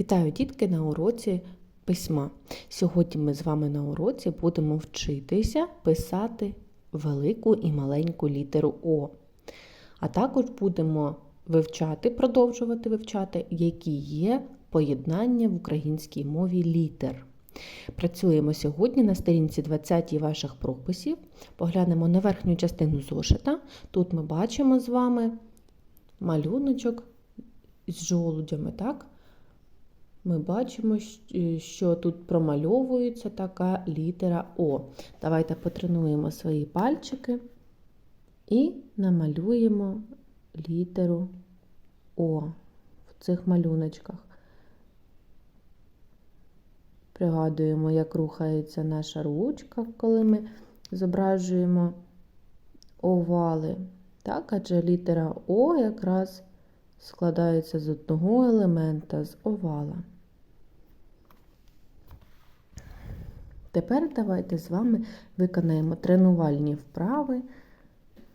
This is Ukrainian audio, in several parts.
Вітаю дітки на уроці письма. Сьогодні ми з вами на уроці будемо вчитися писати велику і маленьку літеру О. А також будемо вивчати, продовжувати вивчати, які є поєднання в українській мові літер. Працюємо сьогодні на сторінці 20 ваших прописів. Поглянемо на верхню частину зошита. Тут ми бачимо з вами малюночок з жолудями, так? Ми бачимо, що тут промальовується така літера О. Давайте потренуємо свої пальчики і намалюємо літеру О в цих малюночках. Пригадуємо, як рухається наша ручка, коли ми зображуємо овали. Так, адже літера О якраз складається з одного елемента з овала. Тепер давайте з вами виконаємо тренувальні вправи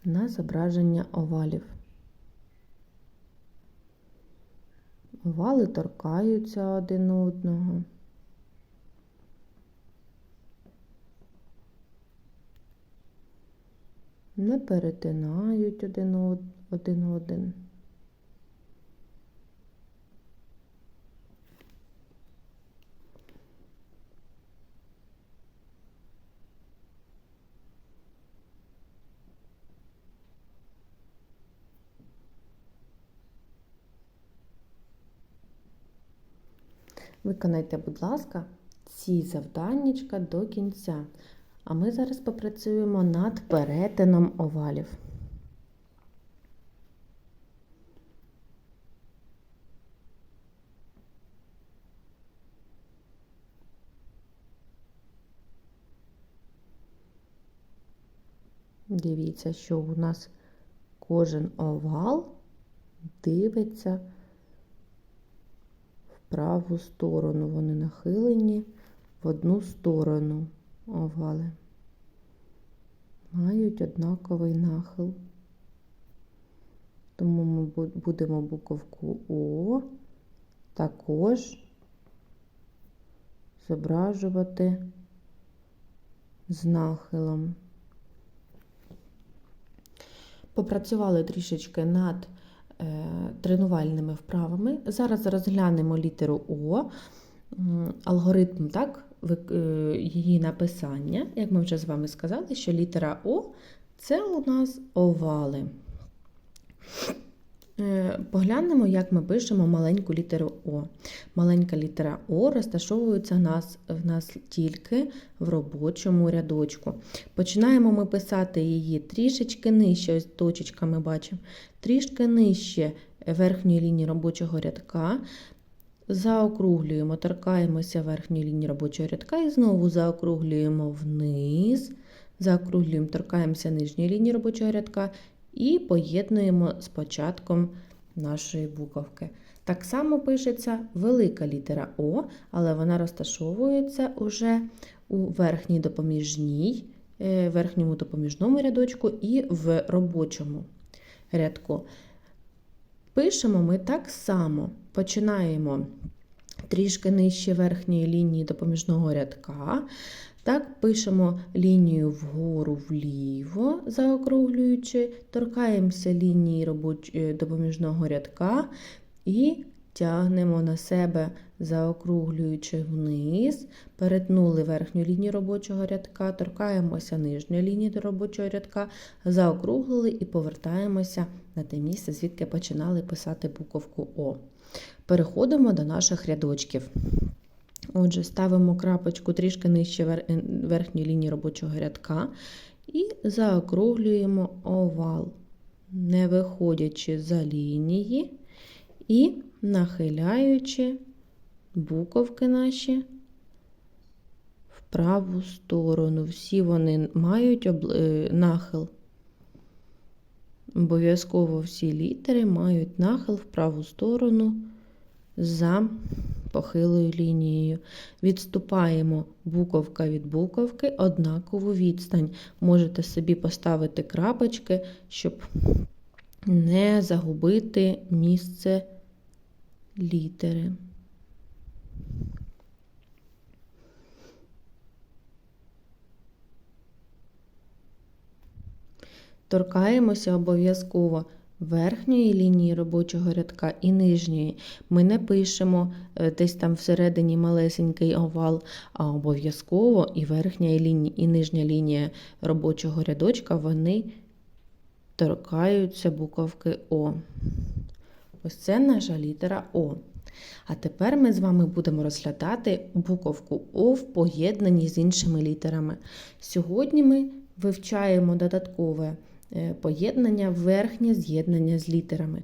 на зображення овалів. Овали торкаються один одного. Не перетинають один од- один один. Виконайте, будь ласка, ці завданнячка до кінця. А ми зараз попрацюємо над перетином овалів. Дивіться, що у нас кожен овал дивиться праву сторону. Вони нахилені в одну сторону овали. Мають однаковий нахил. Тому ми будемо буковку О також зображувати з нахилом. Попрацювали трішечки над тренувальними вправами. Зараз розглянемо літеру О, алгоритм так, е, її написання. Як ми вже з вами сказали, що літера О це у нас овали. Е, Поглянемо, як ми пишемо маленьку літеру О. Маленька літера О розташовується в нас, в нас тільки в робочому рядочку. Починаємо ми писати її трішечки нижче, ось точечка ми бачимо, трішки нижче верхньої лінії робочого рядка. Заокруглюємо, торкаємося верхньої лінії робочого рядка і знову заокруглюємо вниз, заокруглюємо, торкаємося нижньої лінії робочого рядка і поєднуємо з початком нашої буковки. Так само пишеться велика літера О, але вона розташовується уже у верхній допоміжній, е, верхньому допоміжному рядочку і в робочому рядку. Пишемо ми так само. Починаємо трішки нижче верхньої лінії допоміжного рядка. Так, пишемо лінію вгору вліво, заокруглюючи, торкаємося лінії робоч... е, допоміжного рядка і тягнемо на себе, заокруглюючи вниз, перетнули верхню лінію робочого рядка, торкаємося нижньої лінії до робочого рядка, заокруглили і повертаємося на те місце, звідки починали писати буковку О. Переходимо до наших рядочків. Отже, ставимо крапочку трішки нижче вер- верхньої лінії робочого рядка і заокруглюємо овал, не виходячи за лінії і нахиляючи буковки наші в праву сторону. Всі вони мають е, нахил. Обов'язково всі літери мають нахил в праву сторону за похилою лінією. Відступаємо буковка від буковки, однакову відстань. Можете собі поставити крапочки, щоб не загубити місце літери. Торкаємося обов'язково верхньої лінії робочого рядка і нижньої. Ми не пишемо е, десь там всередині малесенький овал, а обов'язково і верхня і, лінія, і нижня лінія робочого рядочка вони торкаються буковки О. Ось це наша літера О. А тепер ми з вами будемо розглядати буковку О в поєднанні з іншими літерами. Сьогодні ми вивчаємо додаткове поєднання, верхнє з'єднання з літерами.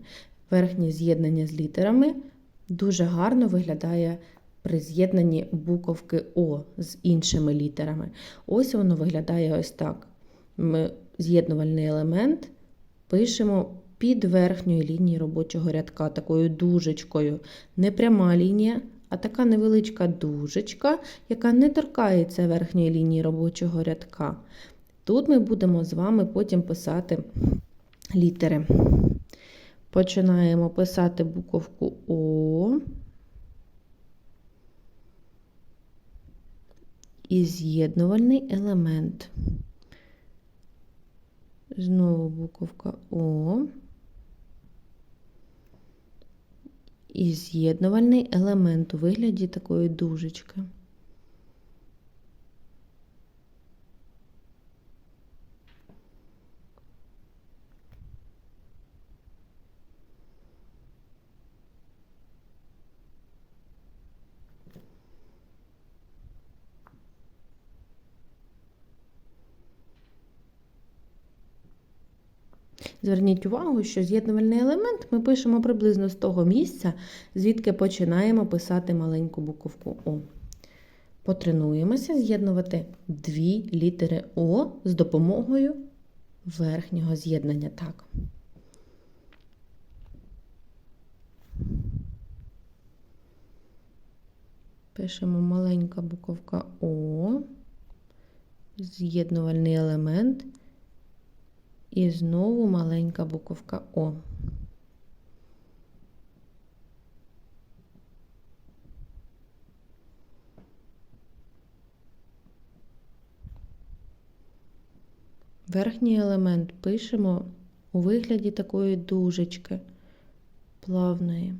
Верхнє з'єднання з літерами дуже гарно виглядає при з'єднанні буковки О з іншими літерами. Ось воно виглядає ось так. Ми з'єднувальний елемент пишемо під верхньою лінією робочого рядка, такою дужечкою. Не пряма лінія, а така невеличка дужечка, яка не торкається верхньої лінії робочого рядка. Тут ми будемо з вами потім писати літери. Починаємо писати буковку О. І з'єднувальний елемент. Знову буковка О. І з'єднувальний елемент у вигляді такої дужечки. Зверніть увагу, що з'єднувальний елемент ми пишемо приблизно з того місця, звідки починаємо писати маленьку буковку О. Потренуємося з'єднувати дві літери О з допомогою верхнього з'єднання. Так. Пишемо маленька буковка О, з'єднувальний елемент. І знову маленька буковка О. Верхній елемент пишемо у вигляді такої дужечки плавної.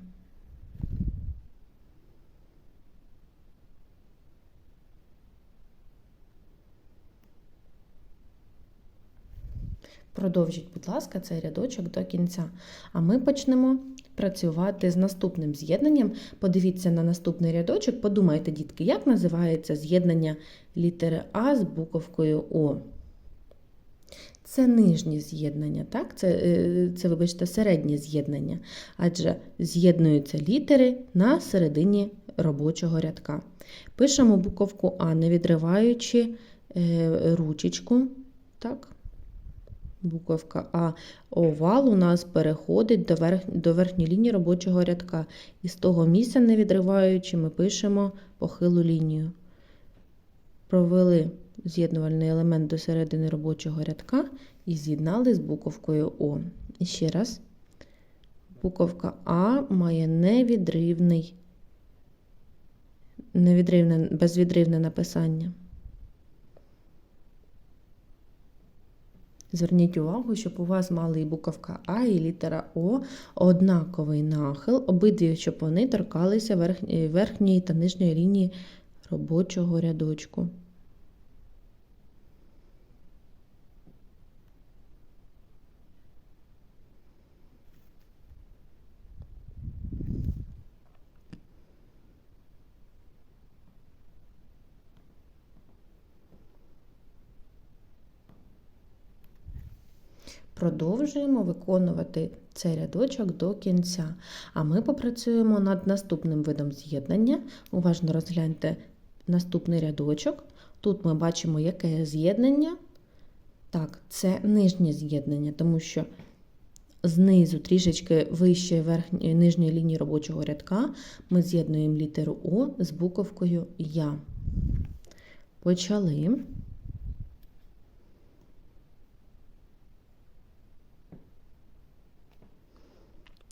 Продовжіть, будь ласка, цей рядочок до кінця. А ми почнемо працювати з наступним з'єднанням. Подивіться на наступний рядочок, подумайте, дітки, як називається з'єднання літери А з буковкою О. Це нижнє з'єднання, так? Це, е, це, вибачте, середнє з'єднання, адже з'єднуються літери на середині робочого рядка. Пишемо буковку А, не відриваючи е, ручечку. так? Буковка А. Овал у нас переходить до верх... до верхньої лінії робочого рядка. І з того місця, не відриваючи, ми пишемо похилу лінію. Провели з'єднувальний елемент до середини робочого рядка і з'єднали з буковкою О. І ще раз. Буковка А має невідривний, невідривне, безвідривне написання. Зверніть увагу, щоб у вас мали і буковка А, і літера О однаковий нахил, обидві, щоб вони торкалися верхньої та нижньої лінії робочого рядочку. Продовжуємо виконувати цей рядочок до кінця. А ми попрацюємо над наступним видом з'єднання. Уважно розгляньте наступний рядочок. Тут ми бачимо, яке з'єднання. Так, це нижнє з'єднання, тому що знизу, трішечки вище верхньої нижньої лінії робочого рядка, ми з'єднуємо літеру О з буковкою Я. Почали.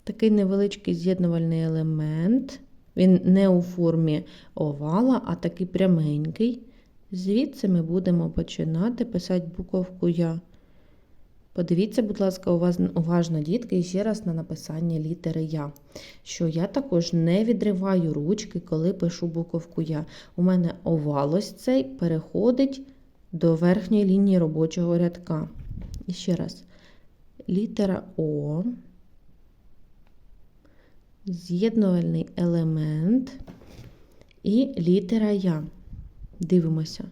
Такий невеличкий з'єднувальний елемент. Він не у формі овала, а такий пряменький. Звідси ми будемо починати писати буковку Я. Подивіться, будь ласка, уважно, дітки, і ще раз на написання літери Я. Що я також не відриваю ручки, коли пишу буковку Я. У мене овал ось цей переходить до верхньої лінії робочого рядка. І ще раз. Літера О. З'єднувальний елемент і літера Я. Дивимося.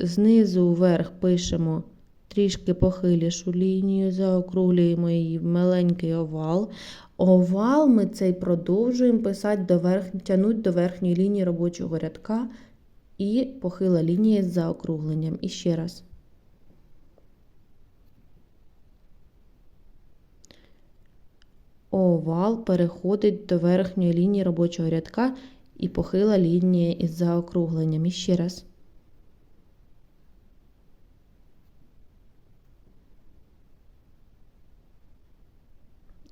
Знизу вверх пишемо трішки похилішу лінію, заокруглюємо її в маленький овал. Овал ми цей продовжуємо писати до верх... тягнуть до верхньої лінії робочого рядка і похила лінія з заокругленням. І ще раз. Овал переходить до верхньої лінії робочого рядка і похила лінія із заокругленням. І ще раз.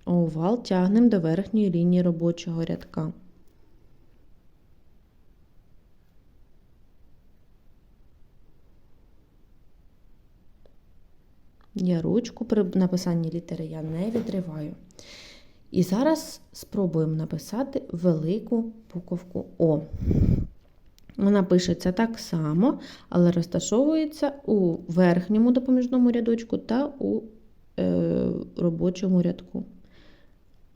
Овал тягнемо до верхньої лінії робочого рядка. Я ручку при написанні літери я не відриваю. І зараз спробуємо написати велику буковку О. Вона пишеться так само, але розташовується у верхньому допоміжному рядочку та у е, робочому рядку.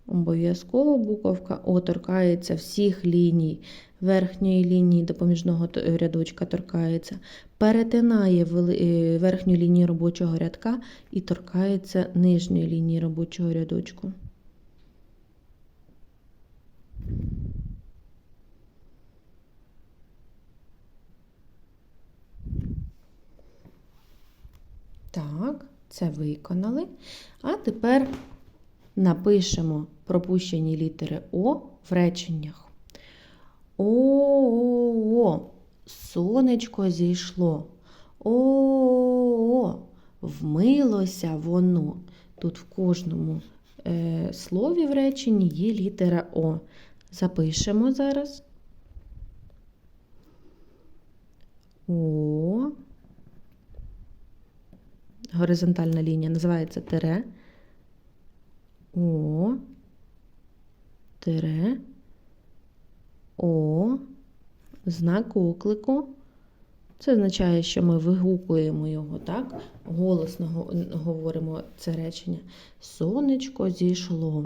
Обов'язково буковка О торкається всіх ліній. Верхньої лінії допоміжного рядочка торкається, перетинає е, верхню лінію робочого рядка і торкається нижньої лінії робочого рядочку. Це виконали. А тепер напишемо пропущені літери О в реченнях. О, сонечко зійшло. О, вмилося воно. Тут в кожному е, слові в реченні є літера О. Запишемо зараз. О. Горизонтальна лінія називається тире. О. Тире. О. Знак оклику. Це означає, що ми вигукуємо його, так? Голосно говоримо це речення. Сонечко зійшло.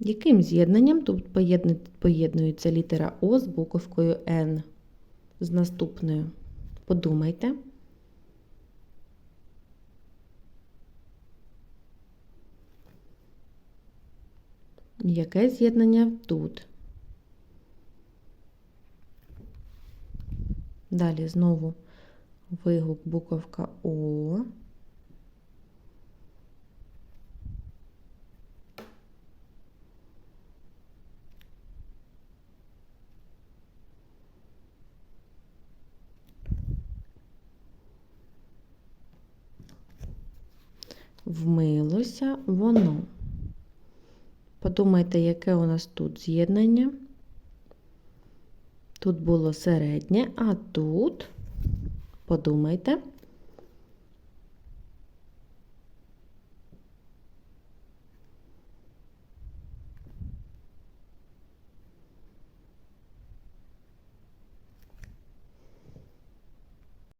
Яким з'єднанням тут поєднується літера О з буковкою Н? З наступною. Подумайте. Яке з'єднання тут? Далі знову вигук буковка О. Вмилося воно. Подумайте, яке у нас тут з'єднання. Тут було середнє, а тут, подумайте,